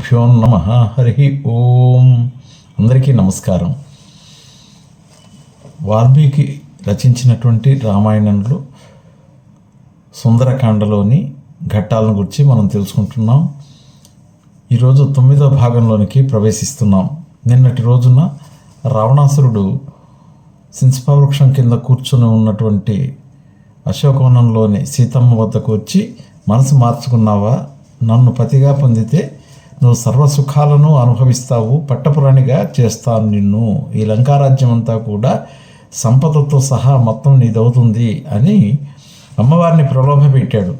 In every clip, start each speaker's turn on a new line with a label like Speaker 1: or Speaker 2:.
Speaker 1: గురుభ్యో నమ హరి ఓం. అందరికీ నమస్కారం. వాల్మీకి రచించినటువంటి రామాయణంలో సుందరకాండలోని ఘట్టాలను గురించి మనం తెలుసుకుంటున్నాం. ఈరోజు తొమ్మిదో భాగంలోనికి ప్రవేశిస్తున్నాం. నిన్నటి రోజున రావణాసురుడు సింస్పా వృక్షం కింద కూర్చుని ఉన్నటువంటి అశోకవనంలోని సీతమ్మ వద్దకు వచ్చి మనసు మార్చుకున్నావా? నన్ను పతిగా పొందితే నువ్వు సర్వ సుఖాలను అనుభవిస్తావు పట్టపురాణిగా చేస్తాను నిన్ను. ఈ లంకారాజ్యం అంతా కూడా సంపదతో సహా మొత్తం నీదవుతుంది అని అమ్మవారిని ప్రలోభపెట్టాడు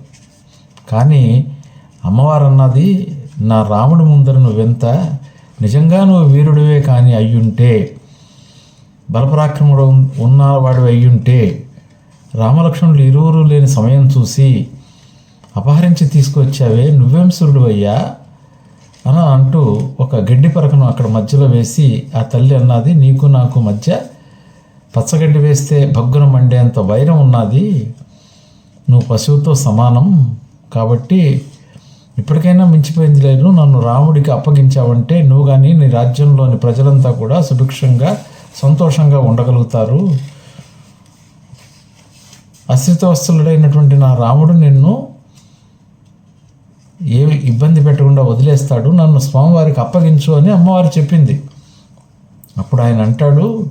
Speaker 1: కానీ అమ్మవారు అన్నది నా రాముడి ముందర నువ్వెంత నిజంగా నువ్వు వీరుడివే కానీ అయ్యుంటే బలపరాక్రముడు ఉన్నవాడు అయ్యుంటే రామలక్ష్మణులు ఇరువురు లేని సమయం చూసి అపహరించి తీసుకొచ్చావే నువ్వేం సురుడు అయ్యా అలా అంటూ ఒక గడ్డి పరకను అక్కడ మధ్యలో వేసి ఆ తల్లి అన్నది నీకు నాకు మధ్య పచ్చగడ్డి వేస్తే భగ్గున మండేంత వైరం ఉన్నది? నువ్వు పశువుతో సమానం కాబట్టి ఇప్పటికైనా మించిపోయింది లేదు. నన్ను రాముడికి అప్పగించావంటే నువ్వు కానీ నీ రాజ్యంలోని ప్రజలంతా కూడా సుభిక్షంగా సంతోషంగా ఉండగలుగుతారు. అశ్రితవస్తులుడైనటువంటి నా రాముడు నిన్ను ఏమి ఇబ్బంది పెట్టకుండా వదిలేస్తాడు నన్ను స్వామివారికి అప్పగించు అని అమ్మవారు చెప్పింది. అప్పుడు ఆయన అంటాడు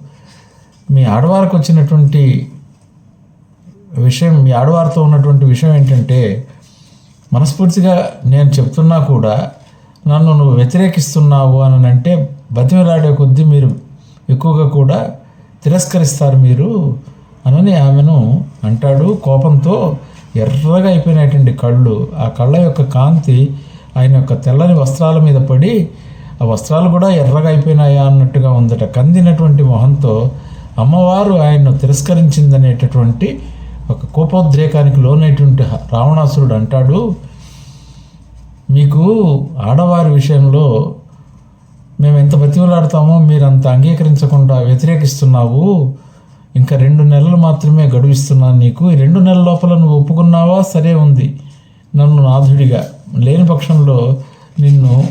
Speaker 1: మీ ఆడవారికి వచ్చినటువంటి విషయం మీ ఆడవారితో ఉన్నటువంటి విషయం ఏంటంటే మనస్ఫూర్తిగా నేను చెప్తున్నా కూడా నన్ను నువ్వు వ్యతిరేకిస్తున్నావు అని అంటే బతిమలాడే కొద్దీ మీరు ఎక్కువగా కూడా తిరస్కరిస్తారు మీరు అనని ఆమెను అంటాడు. కోపంతో ఎర్రగా అయిపోయినటువంటి కళ్ళు ఆ కళ్ళ యొక్క కాంతి ఆయన యొక్క తెల్లని వస్త్రాల మీద పడి ఆ వస్త్రాలు కూడా ఎర్రగా అయిపోయినాయా అన్నట్టుగా ఉందట. కందినటువంటి మొహంతో అమ్మవారు ఆయన్ను తిరస్కరించిందనేటటువంటి ఒక కోపోద్రేకానికి లోనైనటువంటి రావణాసురుడు అంటాడు మీకు ఆడవారి విషయంలో మేము ఎంత బతిమలాడతామో మీరు అంత అంగీకరించకుండా వ్యతిరేకిస్తున్నావు. ఇంకా రెండు నెలలు మాత్రమే గడువిస్తున్నాను నీకు. ఈ రెండు నెలల లోపల నువ్వు ఒప్పుకున్నావా? సరే ఉంది. నన్ను నాథుడిగా లేని పక్షంలో నిన్ను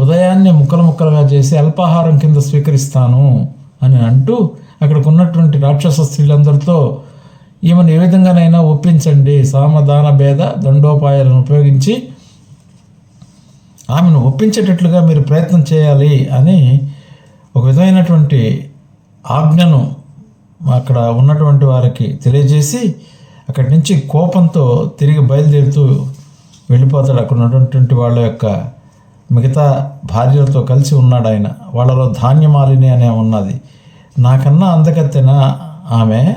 Speaker 1: ఉదయాన్నే ముక్కలు ముక్కలుగా చేసి అల్పాహారం కింద స్వీకరిస్తాను అని అంటూ అక్కడికి ఉన్నటువంటి రాక్షస స్త్రీలందరితో ఈమెను ఏ విధంగానైనా ఒప్పించండి. సామదాన భేద దండోపాయాలను ఉపయోగించి ఆమెను ఒప్పించేటట్లుగా మీరు ప్రయత్నం చేయాలి అని ఒక విధమైనటువంటి ఆజ్ఞను అక్కడ ఉన్నటువంటి వారికి తెలియజేసి అక్కడి నుంచి కోపంతో తిరిగి బయలుదేరుతూ వెళ్ళిపోతాడు. అక్కడ ఉన్నటువంటి వాళ్ళ యొక్క మిగతా భార్యలతో కలిసి ఉన్నాడు ఆయన. వాళ్ళలో ధాన్యమాలిని అనే ఉన్నది. నాకన్నా అందగత్తెన ఆమె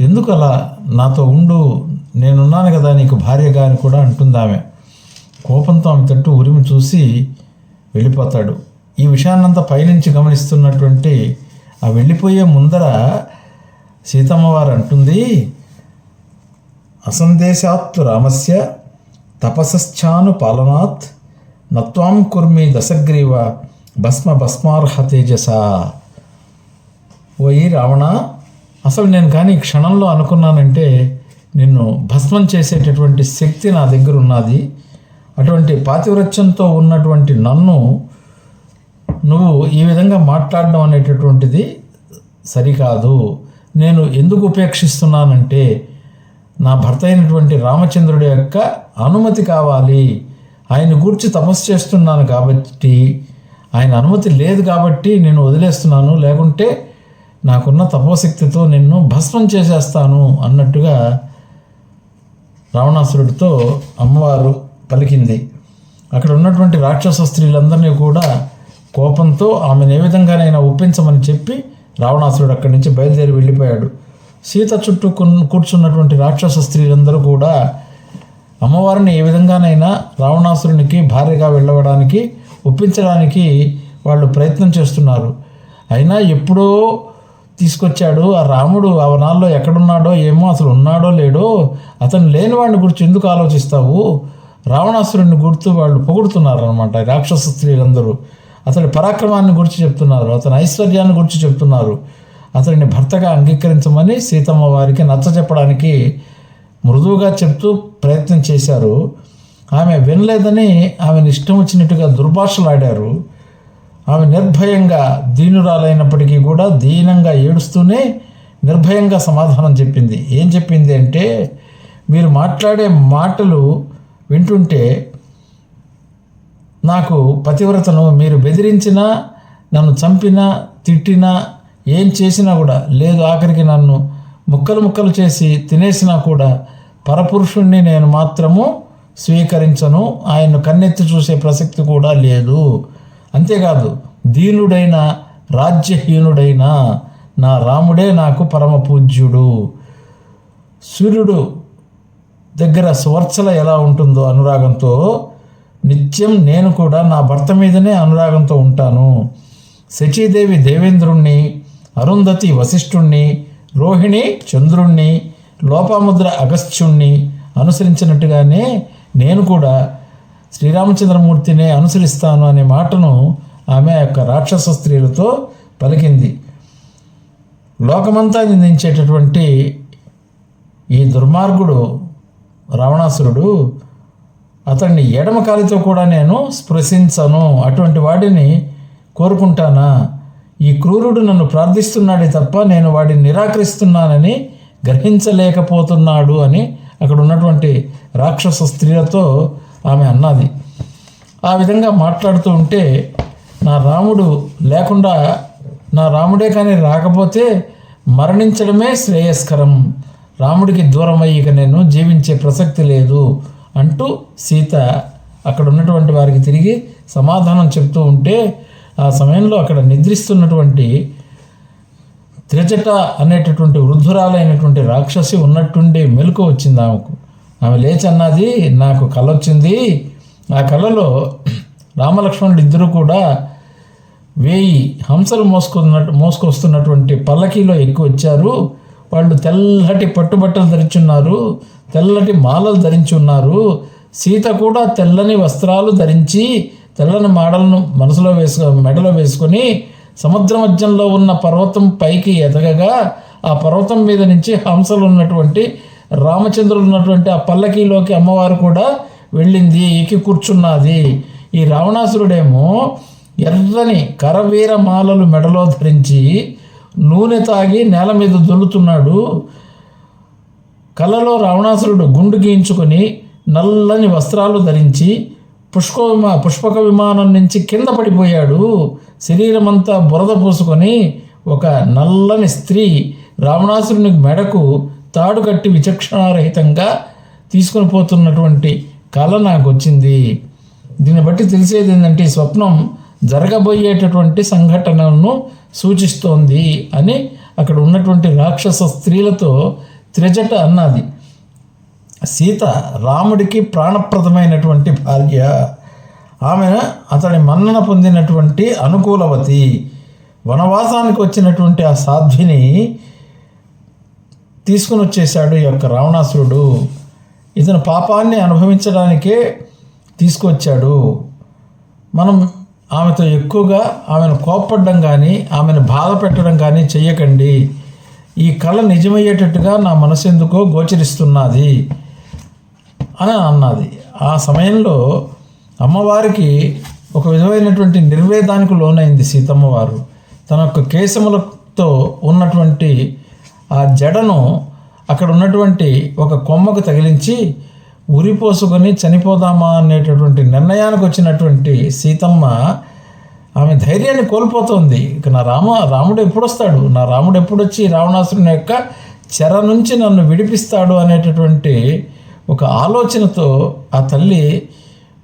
Speaker 1: ఎందుకు అలా? నాతో ఉండు. నేనున్నాను కదా నీకు భార్యగా అని కూడా అంటుంది ఆమె. కోపంతో ఆమె తట్టు ఉరిమి చూసి వెళ్ళిపోతాడు. ఈ విషయాన్నంతా పైనుంచి గమనిస్తున్నటువంటి ఆ వెళ్ళిపోయే ముందర సీతమ్మవారు అంటుంది అసందేశాత్తు రామస్య తపసశ్చాను పాలనాత్ నత్వాం కుర్మి దశగ్రీవ భస్మ భస్మార్హ తేజస. ఓయి రావణ అసలు నేను కానీ క్షణంలో అనుకున్నానంటే నిన్ను భస్మం చేసేటటువంటి శక్తి నా దగ్గర ఉన్నది. అటువంటి పాతివ్రత్యంతో ఉన్నటువంటి నన్ను నువ్వు ఈ విధంగా మాట్లాడడం అనేటటువంటిది సరికాదు. నేను ఎందుకు ఉపేక్షిస్తున్నానంటే నా భర్త అయినటువంటి రామచంద్రుడి యొక్క అనుమతి కావాలి. ఆయన గూర్చి తపస్సు చేస్తున్నాను కాబట్టి ఆయన అనుమతి లేదు కాబట్టి నేను వదిలేస్తున్నాను. లేకుంటే నాకున్న తపోశక్తితో నిన్ను భస్మం చేసేస్తాను అన్నట్టుగా రావణాసురుడితో అమ్మవారు పలికింది. అక్కడ ఉన్నటువంటి రాక్షస స్త్రీలందరినీ కూడా కోపంతో ఆమెను ఏ విధంగానైనా ఒప్పించమని చెప్పి రావణాసురుడు అక్కడి నుంచి బయలుదేరి వెళ్ళిపోయాడు. సీత చుట్టూ కూర్చున్నటువంటి రాక్షస స్త్రీలందరూ కూడా అమ్మవారిని ఏ విధంగానైనా రావణాసురునికి భార్యగా వెళ్ళవడానికి ఒప్పించడానికి వాళ్ళు ప్రయత్నం చేస్తున్నారు. అయినా ఎప్పుడో తీసుకొచ్చాడు ఆ రాముడు ఆ వనాల్లో ఎక్కడున్నాడో ఏమో అసలు ఉన్నాడో లేడో అతను లేని వాడిని గురించి ఎందుకు ఆలోచిస్తావు? రావణాసురుడిని గుర్తు వాళ్ళు పొగుడుతున్నారు అనమాట రాక్షస స్త్రీలందరూ. అతడి పరాక్రమాన్ని గురించి చెప్తున్నారు అతని ఐశ్వర్యాన్ని గురించి చెప్తున్నారు. అతడిని భర్తగా అంగీకరించమని సీతమ్మ వారికి నచ్చ చెప్పడానికి మృదువుగా చెప్తూ ప్రయత్నం చేశారు. ఆమె వినలేదని ఆమెను ఇష్టం వచ్చినట్టుగా దుర్భాషలాడారు. ఆమె నిర్భయంగా దీనురాలైనప్పటికీ కూడా దీనంగా ఏడుస్తూనే నిర్భయంగా సమాధానం చెప్పింది. ఏం చెప్పింది అంటే మీరు మాట్లాడే మాటలు వింటుంటే నాకు పతివ్రతను మీరు బెదిరించినా నన్ను చంపినా తిట్టినా ఏం చేసినా కూడా లేదు ఆఖరికి నన్ను ముక్కలు ముక్కలు చేసి తినేసినా కూడా పరపురుషుణ్ణి నేను మాత్రము స్వీకరించను ఆయన్ను కన్నెత్తి చూసే ప్రసక్తి కూడా లేదు. అంతేకాదు దీనుడైన రాజ్యహీనుడైన నా రాముడే నాకు పరమ పూజ్యుడు సూర్యుడు దగ్గర స్వర్చల ఎలా ఉంటుందో అనురాగంతో నిత్యం నేను కూడా నా భర్త మీదనే అనురాగంతో ఉంటాను. శచీదేవి దేవేంద్రుణ్ణి అరుంధతి వశిష్ఠుణ్ణి రోహిణి చంద్రుణ్ణి లోపాముద్ర అగస్త్యుణ్ణి అనుసరించినట్టుగానే నేను కూడా శ్రీరామచంద్రమూర్తినే అనుసరిస్తాను అనే మాటను ఆమె యొక్క రాక్షస స్త్రీలతో పలికింది. లోకమంతా నిందించేటటువంటి ఈ దుర్మార్గుడు రావణాసురుడు అతన్ని ఎడమ కాలితో కూడా నేను స్పృశించను. అటువంటి వాడిని కోరుకుంటానా? ఈ క్రూరుడు నన్ను ప్రార్థిస్తున్నాడే తప్ప నేను వాడిని నిరాకరిస్తున్నానని గ్రహించలేకపోతున్నాడు అని అక్కడ ఉన్నటువంటి రాక్షస స్త్రీలతో ఆమె అన్నది. ఆ విధంగా మాట్లాడుతూ ఉంటే నా రాముడు లేకుండా నా రాముడే కానీ రాకపోతే మరణించడమే శ్రేయస్కరం. రాముడికి దూరం అయ్యిక నేను జీవించే ప్రసక్తి లేదు. అంటూ సీత అక్కడ ఉన్నటువంటి వారికి తిరిగి సమాధానం చెప్తూ ఉంటే ఆ సమయంలో అక్కడ నిద్రిస్తున్నటువంటి త్రిజట అనేటటువంటి వృద్ధురాలైనటువంటి రాక్షసి ఉన్నట్టుండి మెలకు వచ్చింది ఆమెకు. ఆమె లేచి అన్నది నాకు కళ వచ్చింది ఆ కళలో రామలక్ష్మణుడు ఇద్దరు కూడా వేయి హంసలు మోసుకున్నట్టు మోసుకొస్తున్నటువంటి పల్లకీలో ఎక్కువ వచ్చారు వాళ్ళు తెల్లటి పట్టుబట్టలు ధరించున్నారు తెల్లటి మాలలు ధరించి ఉన్నారు సీత కూడా తెల్లని వస్త్రాలు ధరించి తెల్లని మాడలను మనసులో వేసుకు మెడలో వేసుకొని సముద్ర మధ్యంలో ఉన్న పర్వతం పైకి ఎదగగా ఆ పర్వతం మీద నుంచి హంసలు ఉన్నటువంటి రామచంద్రులు ఉన్నటువంటి ఆ పల్లకీలోకి అమ్మవారు కూడా వెళ్ళింది ఎక్కి కూర్చున్నది. ఈ రావణాసురుడేమో ఎర్రని కరవీర మాలలు మెడలో ధరించి నూనె తాగి నేల మీద దొల్లుతున్నాడు కళ్ళలో రావణాసురుడు గుండు గీయించుకొని నల్లని వస్త్రాలు ధరించి పుష్ప విమా పుష్పక విమానం నుంచి కింద పడిపోయాడు. శరీరమంతా బురద పూసుకొని ఒక నల్లని స్త్రీ రావణాసురుని మెడకు తాడు కట్టి విచక్షణారహితంగా తీసుకొని పోతున్నటువంటి కళ నాకు వచ్చింది దీన్ని బట్టి తెలిసేది ఏంటంటే ఈ స్వప్నం జరగబోయేటటువంటి సంఘటనలను సూచిస్తోంది అని అక్కడ ఉన్నటువంటి రాక్షస స్త్రీలతో త్రిజట అన్నది. సీత రాముడికి ప్రాణప్రదమైనటువంటి భార్య. ఆమె అతడి మన్నన పొందినటువంటి అనుకూలవతి. వనవాసానికి వచ్చినటువంటి ఆ సాధ్విని తీసుకుని వచ్చేసాడు ఈ యొక్క రావణాసురుడు. ఇతను పాపాన్ని అనుభవించడానికే తీసుకొచ్చాడు. మనం ఆమెతో ఎక్కువగా ఆమెను కోప్పడడం కానీ ఆమెను బాధ పెట్టడం కానీ చెయ్యకండి. ఈ కళ నిజమయ్యేటట్టుగా నా మనసు ఎందుకో గోచరిస్తున్నది అని అన్నది. ఆ సమయంలో అమ్మవారికి ఒక విధమైనటువంటి నిర్వేదానికి లోనైంది సీతమ్మవారు. తన యొక్క కేశములతో ఉన్నటువంటి ఆ జడను అక్కడ ఉన్నటువంటి ఒక కొమ్మకు తగిలించి ఉరిపోసుకొని చనిపోదామా అనేటటువంటి నిర్ణయానికి వచ్చినటువంటి సీతమ్మ ఆమె ధైర్యాన్ని కోల్పోతుంది. ఇక నా రామ రాముడు ఎప్పుడు వస్తాడు నా రాముడు ఎప్పుడు వచ్చి రావణాసురుని యొక్క చెర నుంచి నన్ను విడిపిస్తాడు అనేటటువంటి ఒక ఆలోచనతో ఆ తల్లి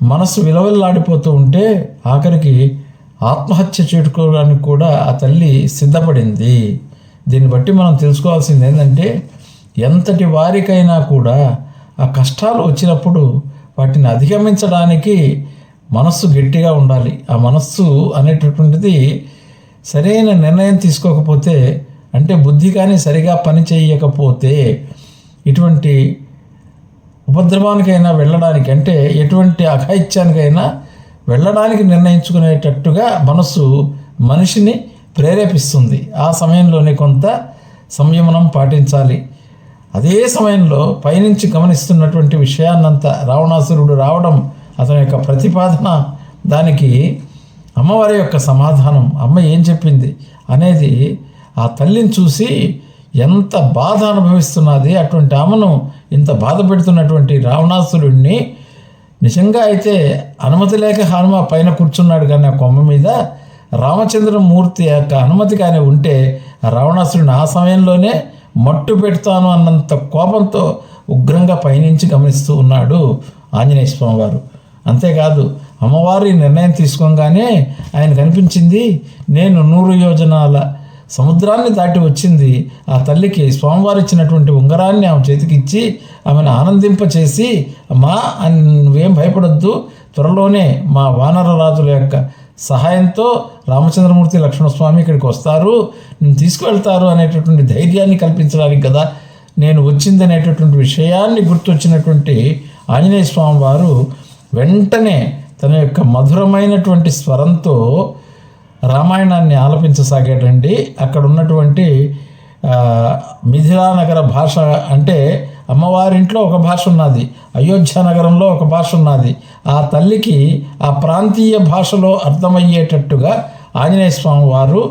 Speaker 1: మనసు విలవిల్లాడిపోతూ ఉంటే ఆఖరికి ఆత్మహత్య చేటుకోవడానికి కూడా ఆ తల్లి సిద్ధపడింది. దీన్ని బట్టి మనం తెలుసుకోవాల్సింది ఏంటంటే ఎంతటి వారికైనా కూడా ఆ కష్టాలు వచ్చినప్పుడు వాటిని అధిగమించడానికి మనస్సు గట్టిగా ఉండాలి. ఆ మనస్సు అనేటటువంటిది సరైన నిర్ణయం తీసుకోకపోతే అంటే బుద్ధి కానీ సరిగా పని చేయకపోతే ఇటువంటి ఉపద్రవానికైనా వెళ్ళడానికి అంటే ఎటువంటి అఘాయిత్యానికైనా వెళ్ళడానికి నిర్ణయించుకునేటట్టుగా మనస్సు మనిషిని ప్రేరేపిస్తుంది. ఆ సమయంలోనే కొంత సంయమనం పాటించాలి. అదే సమయంలో పైనుంచి గమనిస్తున్నటువంటి విషయాన్నంతా రావణాసురుడు రావడం అతని యొక్క ప్రతిపాదన. దానికి అమ్మవారి యొక్క సమాధానం అమ్మ ఏం చెప్పింది అనేది ఆ తల్లిని చూసి ఎంత బాధ అనుభవిస్తున్నది అటువంటి ఆమెను ఇంత బాధ పెడుతున్నటువంటి రావణాసురుడిని నిజంగా అయితే అనుమతి లేక హనుమ పైన కూర్చున్నాడు కానీ ఆ కొమ్మ మీద రామచంద్రమూర్తి యొక్క అనుమతి కానీ ఉంటే రావణాసురుడిని ఆ సమయంలోనే మట్టు పెడతాను అన్నంత కోపంతో ఉగ్రంగా పయనించి గమనిస్తూ ఉన్నాడు ఆంజనేయ స్వామి వారు అంతేకాదు అమ్మవారి నిర్ణయం తీసుకోగానే ఆయన కనిపించింది నేను నూరు యోజనాల సముద్రాన్ని దాటి వచ్చింది. ఆ తల్లికి స్వామివారు ఇచ్చినటువంటి ఉంగరాన్ని ఆమె చేతికిచ్చి ఆమెను ఆనందింపచేసి అమ్మా అని నువ్వేం భయపడొద్దు. త్వరలోనే మా వానర రాజుల యొక్క సహాయంతో రామచంద్రమూర్తి లక్ష్మణస్వామి ఇక్కడికి వస్తారు. నేను తీసుకువెళ్తారు అనేటటువంటి ధైర్యాన్ని కల్పించడానికి కదా నేను వచ్చింది అనేటటువంటి విషయాన్ని గుర్తొచ్చినటువంటి ఆంజనేయ స్వామి వారు వెంటనే తన యొక్క మధురమైనటువంటి స్వరంతో రామాయణాన్ని ఆలపించసాగాడండి. అక్కడ ఉన్నటువంటి మిథిలానగర మిథిలా నగర భాష అంటే అమ్మవారింట్లో ఒక భాష ఉన్నది. అయోధ్య నగరంలో ఒక భాష ఉన్నది. ఆ తల్లికి ఆ ప్రాంతీయ భాషలో అర్థమయ్యేటట్టుగా ఆంజనేయ స్వామి వారు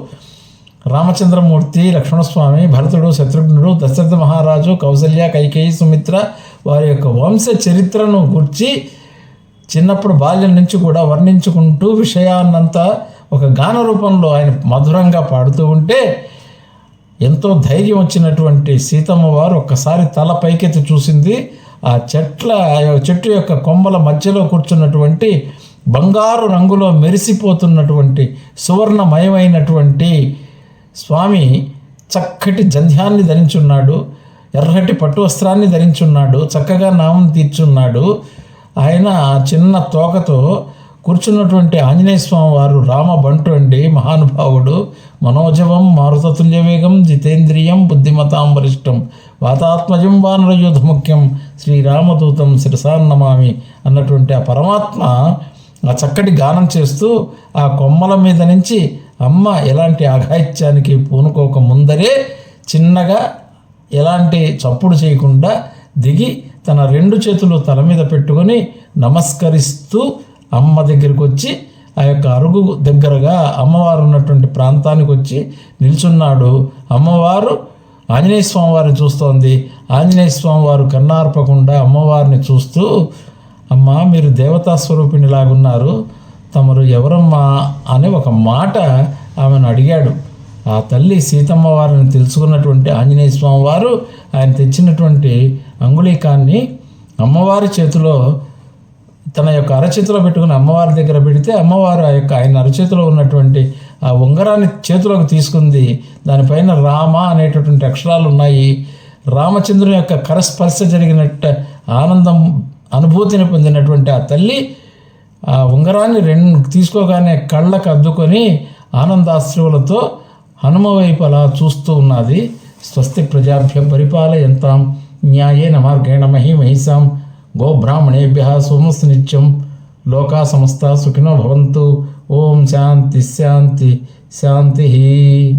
Speaker 1: రామచంద్రమూర్తి లక్ష్మణస్వామి భరతుడు శత్రుఘ్నుడు దశరథ మహారాజు కౌసల్య కైకేయి సుమిత్ర వారి యొక్క వంశ చరిత్రను గుర్చి చిన్నప్పుడు బాల్యం నుంచి కూడా వర్ణించుకుంటూ విషయాన్నంతా ఒక గాన రూపంలో ఆయన మధురంగా పాడుతూ ఉంటే ఎంతో ధైర్యం వచ్చినటువంటి సీతమ్మ వారు ఒక్కసారి తల పైకెత్తి చూసింది. ఆ చెట్ల చెట్టు యొక్క కొమ్మల మధ్యలో కూర్చున్నటువంటి బంగారు రంగులో మెరిసిపోతున్నటువంటి సువర్ణమయమైనటువంటి స్వామి చక్కటి జంధ్యాన్ని ధరించున్నాడు. ఎర్రటి పట్టు వస్త్రాన్ని ధరించున్నాడు. చక్కగా నామం తీర్చున్నాడు. ఆయన చిన్న తోకతో కూర్చున్నటువంటి ఆంజనేయ స్వామి వారు రామ బంటు అండి మహానుభావుడు. మనోజవం మారుతతుల్యవేగం జితేంద్రియం బుద్ధిమతాం వరిష్టం వాతాత్మజం వానరయుధ ముఖ్యం శ్రీరామదూతం శిరసాన్నమామి అన్నటువంటి ఆ పరమాత్మ ఆ చక్కటి గానం చేస్తూ ఆ కొమ్మల మీద నుంచి అమ్మ ఎలాంటి అఘాయిత్యానికి పూనుకోక ముందరే చిన్నగా ఎలాంటి చప్పుడు చేయకుండా దిగి తన రెండు చేతులు తల మీద పెట్టుకొని నమస్కరిస్తూ అమ్మ దగ్గరికి వచ్చి ఆ యొక్క అరుగు దగ్గరగా అమ్మవారు ఉన్నటువంటి ప్రాంతానికి వచ్చి నిల్చున్నాడు. అమ్మవారు ఆంజనేయ స్వామి వారిని చూస్తోంది. ఆంజనేయ స్వామి వారు కన్నార్పకుండా అమ్మవారిని చూస్తూ అమ్మా మీరు దేవతా స్వరూపిణిలాగున్నారు. తమరు ఎవరమ్మా? అనే ఒక మాట ఆమెను అడిగాడు. ఆ తల్లి సీతమ్మ వారిని తెలుసుకున్నటువంటి ఆంజనేయ స్వామి వారు ఆయన తెచ్చినటువంటి అంగుళీకాన్ని అమ్మవారి చేతిలో తన యొక్క అరచేతిలో పెట్టుకుని అమ్మవారి దగ్గర పెడితే అమ్మవారు ఆ యొక్క ఆయన అరచేతిలో ఉన్నటువంటి ఆ ఉంగరాన్ని చేతిలోకి తీసుకుంది. దానిపైన రామ అనేటటువంటి అక్షరాలు ఉన్నాయి. రామచంద్రుని యొక్క కరస్పర్శ జరిగినట్టు ఆనందం అనుభూతిని పొందినటువంటి ఆ తల్లి ఆ ఉంగరాన్ని రెండు తీసుకోగానే కళ్ళకు అద్దుకొని ఆనందాశ్రువులతో హనుమ వైపు అలా చూస్తూ ఉన్నది. స్వస్తి ప్రజాభ్యం పరిపాలయంతాం. న్యాయేన మార్గేణ మహి మహిషాం गोब्राह्मणेभ्यः सोमस्नित्यं लोका समस्ता सुखिनो भवन्तु। ओम शांति शांति शांति ही